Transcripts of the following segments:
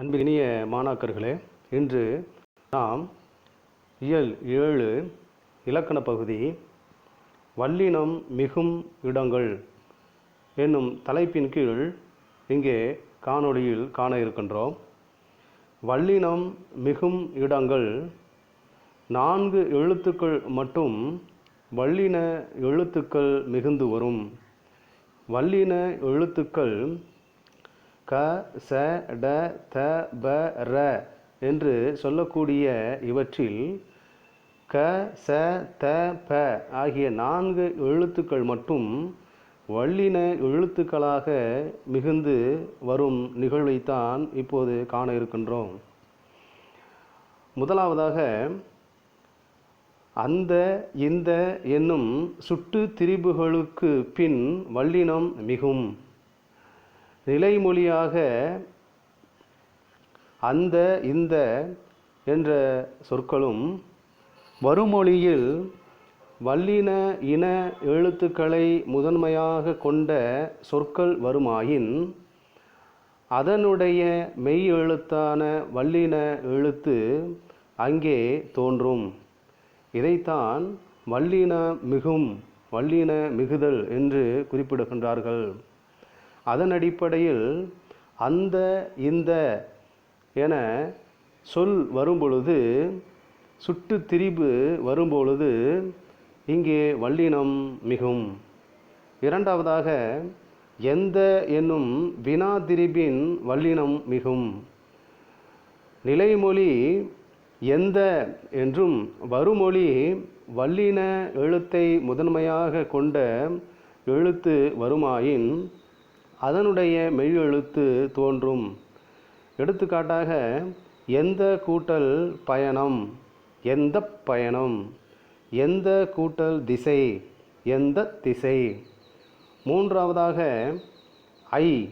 அன்பினிய மாணாக்கர்களே இன்று நாம் இயல் ஏழு இலக்கண பகுதி வல்லினம் மிகும் இடங்கள் என்னும் தலைப்பின் கீழ் இங்கே காணொளியில் காண இருக்கின்றோம். வல்லினம் மிகும் இடங்கள் நான்கு எழுத்துக்கள் மட்டும் வல்லின எழுத்துக்கள் மிகுந்து வரும். வல்லின எழுத்துக்கள் க ச ட த ப ர என்று சொல்லக்கூடிய இவற்றில் க ச த ப ஆகிய நான்கு எழுத்துக்கள் மட்டும் வல்லின எழுத்துக்களாக மிகுந்து வரும் நிகழ்வைத்தான் இப்போது காண இருக்கின்றோம். முதலாவதாக அந்த இந்த என்னும் சுட்டு திரிபுகளுக்கு பின் வல்லினம் மிகும். நிலைமொழியாக அந்த இந்த என்ற சொற்களும் வருமொழியில் வல்லின இன எழுத்துக்களை முதன்மையாக கொண்ட சொற்கள் வருமாயின் அதனுடைய மெய் எழுத்தான வல்லின எழுத்து அங்கே தோன்றும். இதைத்தான் வல்லின மிகும் வல்லின மிகுதல் என்று குறிப்பிடுகின்றார்கள். அதன் அடிப்படையில் அந்த இந்த என சொல் வரும்பொழுது சுட்டு திரிபு வரும்பொழுது இங்கே வல்லினம் மிகும். இரண்டாவதாக எந்த என்னும் வினா திரிபின் வல்லினம் மிகும். நிலைமொழி எந்த என்றும் வருமொழி வல்லின எழுத்தை முதன்மையாக கொண்ட எழுத்து வருமாயின் அதனுடைய மெய் எழுத்து தோன்றும். எடுத்துக்காட்டாக எந்த கூட்டல் பயணம் எந்த பயணம் எந்த கூட்டல் திசை எந்த திசை. மூன்றாவதாக ஐ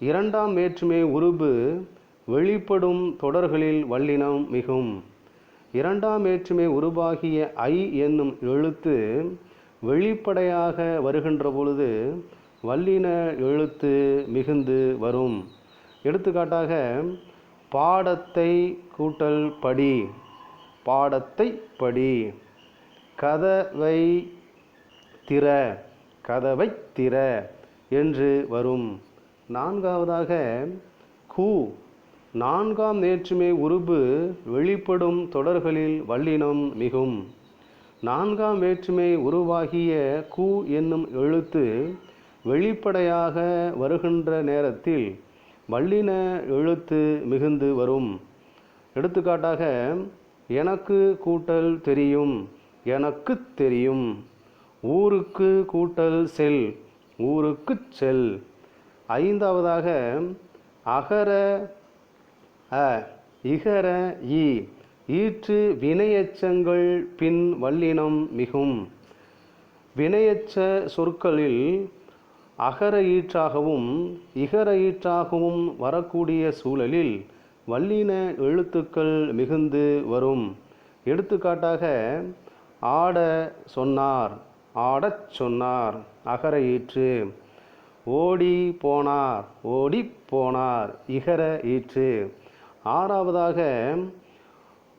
இரண்டாம் வேற்றுமை உருபு வெளிப்படும் தொடர்களில் வல்லினம் மிகும். இரண்டாம் வேற்றுமை உருவாகிய ஐ என்னும் எழுத்து வெளிப்படையாக வருகின்ற பொழுது வல்லின எழுத்து மிகுந்து வரும். எடுத்துக்காட்டாக பாடத்தை கூட்டல் படி. பாடத்தை படி. கதவை திற. கதவை திற என்று வரும். நான்காவதாக கூ. நான்காம் நேற்றுமை உருபு வெளிப்படும் தொடர்களில் வல்லினம் மிகும். நான்காம் வேற்றுமை உருவாகிய கூ என்னும் எழுத்து வெளிப்படையாக வருகின்ற நேரத்தில் வல்லின எழுத்து மிகுந்து வரும். எடுத்துக்காட்டாக எனக்கு கூட்டல் தெரியும் எனக்கு தெரியும். ஊருக்கு கூட்டல் செல் ஊருக்கு செல். ஐந்தாவதாக அகர அ இகர இ ஈற்று வினையச்சங்கள் பின் வல்லினம் மிகும். வினையச்ச சொற்களில் அகர ஈற்றாகவும் இகர ஈற்றாகவும் வரக்கூடிய சூழலில் வல்லின எழுத்துக்கள் மிகுந்து வரும். எடுத்துக்காட்டாக ஆட சொன்னார் ஆடச் சொன்னார் அகர ஈற்று. ஓடி போனார் ஓடி போனார் இகர ஈற்று. ஆறாவதாக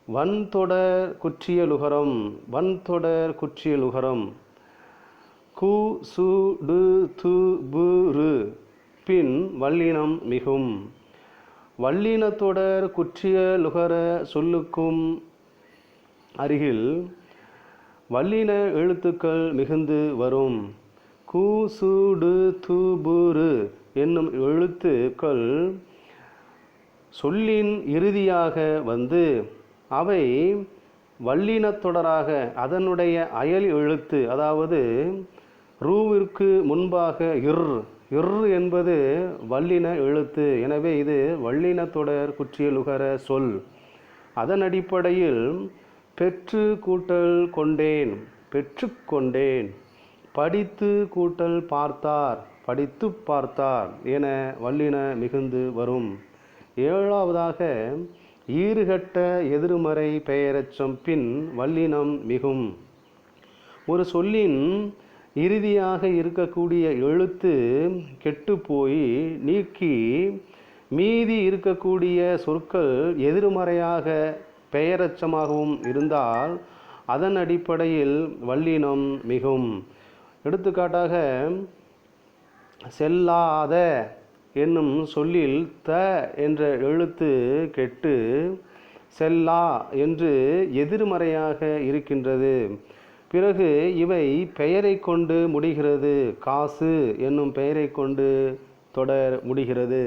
வன்தொடர் குற்றியலுகரம் வன்தொடர் குற்றியலுகரம். கு சு டு து பு ரு. பின் வல்லினம் மிகும். வல்லினத்தொடர் குற்றிய லுகர சொல்லுக்கும் அருகில் வல்லின எழுத்துக்கள் மிகுந்து வரும். கு சு டு து பு ரு என்னும் எழுத்துக்கள் சொல்லின் இறுதியாக வந்து அவை வல்லினத்தொடராக அதனுடைய அயல் எழுத்து அதாவது ரூவிற்கு முன்பாக இர். இர் என்பது வல்லின எழுத்து. எனவே இது வல்லினத்தொடர் குற்றியலுகர சொல். அதன் அடிப்படையில் பெற்று கூட்டல் கொண்டேன் பெற்று கொண்டேன். படித்து கூட்டல் பார்த்தார் படித்து பார்த்தார் என வல்லின மிகுந்து வரும். ஏழாவதாக ஈறுகட்ட எதிர்மறை பெயரச்சம் பின் வல்லினம் மிகும். ஒரு சொல்லின் இறுதியாக இருக்கக்கூடிய எழுத்து கெட்டு போய் நீக்கி மீதி இருக்கக்கூடிய சொற்கள் எதிர்மறையாக பெயரச்சமாகவும் இருந்தால் அதன் அடிப்படையில் வல்லினம் மிகும். எடுத்துக்காட்டாக செல்லாத என்னும் சொல்லில் த என்ற எழுத்து கெட்டு செல்லா என்று எதிர்மறையாக இருக்கின்றது. பிறகு இவை பெயரை கொண்டு முடிகிறது. காசு என்னும் பெயரை கொண்டு தொடர் முடிகிறது.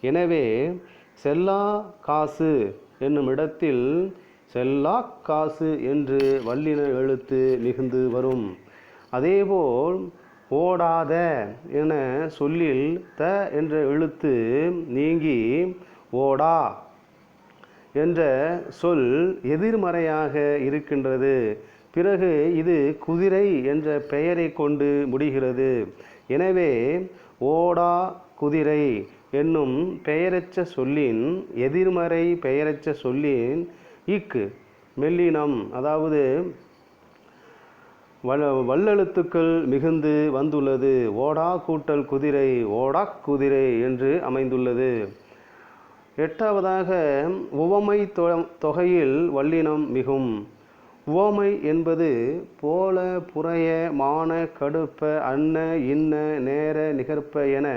எனவே செல்லா காசு என்னும் இடத்தில் செல்லா காசு என்று வல்லின எழுத்து மிகுந்து வரும். அதேபோல் ஓடாத என சொல்லில் த என்ற எழுத்து நீங்கி ஓடா என்ற சொல் எதிர்மறையாக இருக்கின்றது. பிறகு இது குதிரை என்ற பெயரை கொண்டு முடிகிறது. எனவே ஓடா குதிரை என்னும் பெயரச்ச சொல்லின் எதிர்மறை பெயரச்ச சொல்லின் இக்கு மெல்லினம் அதாவது வல் வல்லெழுத்துக்கள் மிகுந்து வந்துள்ளது. ஓடா கூட்டல் குதிரை ஓடா குதிரை என்று அமைந்துள்ளது. எட்டாவதாக உவமை தொகையில் வல்லினம் மிகும். உவமை என்பது போல புறைய மான கடுப்ப அன்ன இன்ன நேர நிகர்ப்ப என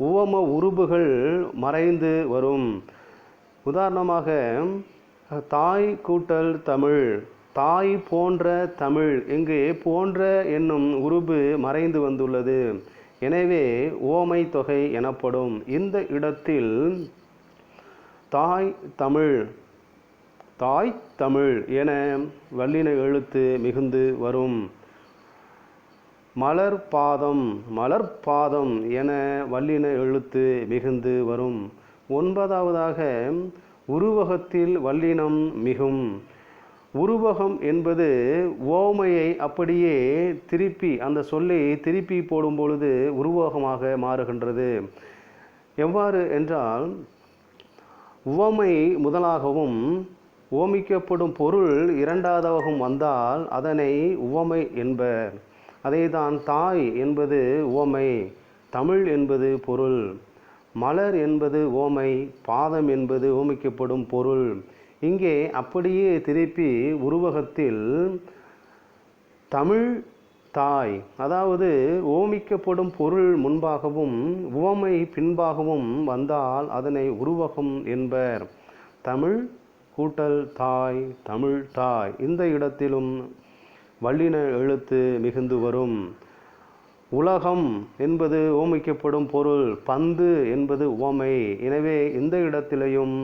உவம உருபுகள் மறைந்து வரும். உதாரணமாக தாய் கூட்டல் தமிழ் தாய் போன்ற தமிழ் இங்கு போன்ற என்னும் உருபு மறைந்து வந்துள்ளது. எனவே ஓமை தொகை எனப்படும். இந்த இடத்தில் தாய் தமிழ் தாய் தமிழ் என வல்லின எழுத்து மிகுந்து வரும். மலர் பாதம் மலர் பாதம் என வல்லின எழுத்து மிகுந்து வரும். ஒன்பதாவதாக உருவகத்தில் வல்லினம் மிகும். உருவகம் என்பது ஓமையை அப்படியே திருப்பி அந்த சொல்லை திருப்பி போடும் பொழுது உருவகமாக மாறுகின்றது. எவ்வாறு என்றால் உவமை முதலாகவும் ஓமிக்கப்படும் பொருள் இரண்டாவதாகவும் வந்தால் அதனை உவமை என்பர். அதேதான் தாய் என்பது உவமை தமிழ் என்பது பொருள் மலர் என்பது ஓமை பாதம் என்பது ஓமிக்கப்படும் பொருள். இங்கே அப்படியே திருப்பி உருவகத்தில் தமிழ் தாய் அதாவது ஓமிக்கப்படும் பொருள் முன்பாகவும் உவமை பின்பாகவும் வந்தால் அதனை உருவகம் என்பர். தமிழ் கூட்டல் தாய் தமிழ் தாய் இந்த இடத்திலும் வல்லின எழுத்து மிகுந்து வரும். உலகம் என்பது ஓமிக்கப்படும் பொருள் பந்து என்பது உவமை எனவே இந்த இடத்திலையும்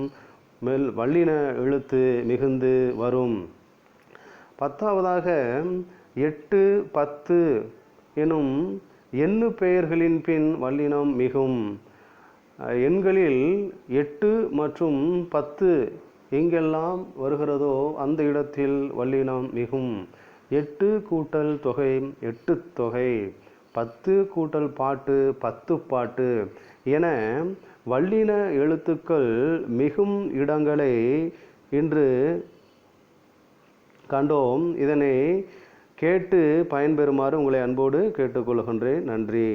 மெல் வல்லின எழுத்து மிகுந்து வரும். பத்தாவதாக எட்டு பத்து எனும் எண்ணு பெயர்களின் பின் வல்லினம் மிகும். எண்களில் எட்டு மற்றும் பத்து எங்கெல்லாம் வருகிறதோ அந்த இடத்தில் வல்லினம் மிகும். எட்டு கூட்டல் தொகை எட்டு தொகை. பத்து கூட்டல் பாட்டு பத்து பாட்டு. என வல்லின எழுத்துக்கள் மிகும் இடங்களை இன்று கண்டோம். இதனை கேட்டு பயன்பெறுமாறு உங்களை அன்போடு கேட்டுக்கொள்கின்றேன். நன்றி.